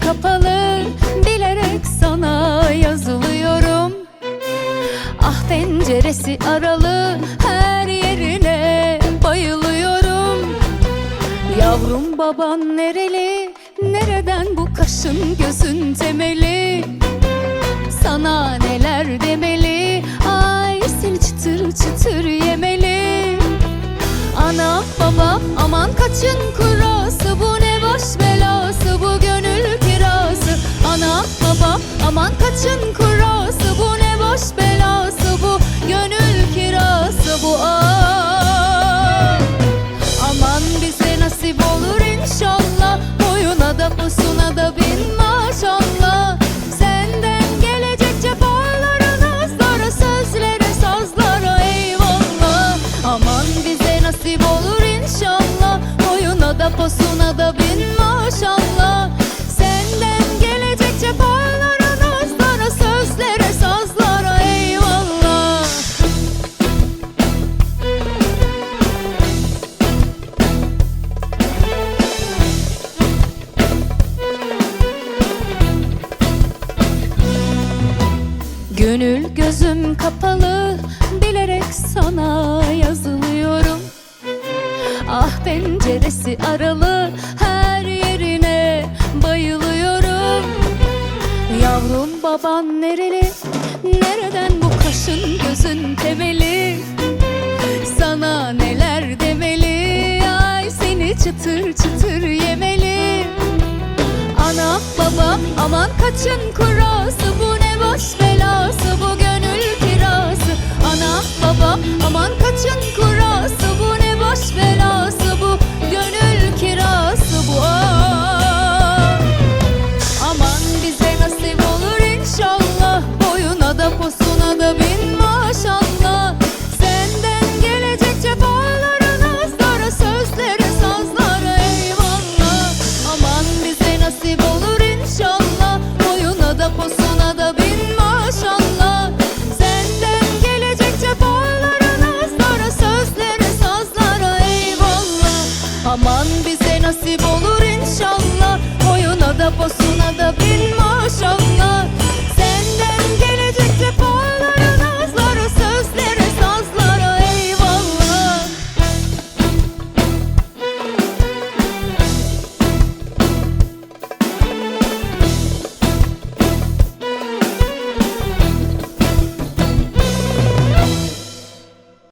kapalı Bilerek sana yazılıyorum. Ah penceresi aralı Her yerine bayılıyorum. Yavrum baban nereli? Nereden bu kaşın gözün temeli? Sana neler demeli? Ay seni çıtır çıtır yemeli. Ana baba aman kaçın da posuna da bin maşallah. Senden gelecek cefalara nazlara Sözlere sazlara eyvallah. Gönül gözüm kapalı bilerek sana yazılıyorum Ah penceresi aralı her yerine bayılıyorum. Yavrum baban nereli? Nereden bu kaşın gözün temeli? Sana neler demeli? Ay seni çıtır çıtır yemeli. Ana baba aman kaçın kurası você.